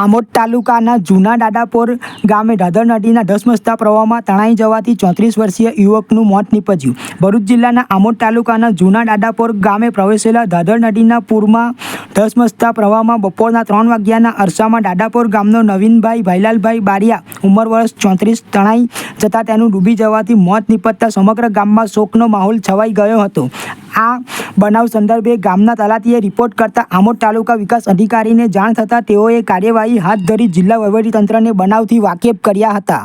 આમોદ તાલુકાના જૂના દાદાપોર ગામે ઢાધર નદીના ધસમસતા પ્રવાહમાં તણાઈ જવાથી ચોત્રીસ વર્ષીય યુવકનું મોત નીપજ્યું. ભરૂચ જિલ્લાના આમોદ તાલુકાના જૂના દાદાપોર ગામે પ્રવેશેલા ઢાધર નદીના પૂરમાં ધસમસતા પ્રવાહમાં બપોરના ત્રણ વાગ્યાના અરસામાં દાદાપોર ગામનો નવીનભાઈ ભાઈલાલભાઈ બારિયા, ઉંમર વર્ષ ચોત્રીસ, તણાઈ જતાં તેનું ડૂબી જવાથી મોત નીપજતા સમગ્ર ગામમાં શોકનો માહોલ છવાઈ ગયો હતો. આ બનાવ સંદર્ભે ગામના તલાટીએ રિપોર્ટ કરતા આમોદ તાલુકા વિકાસ અધિકારીને જાણ થતાં તેઓએ કાર્યવાહી હાથ ધરી જિલ્લા વહીવટીતંત્રને બનાવથી વાકેફ કર્યા હતા.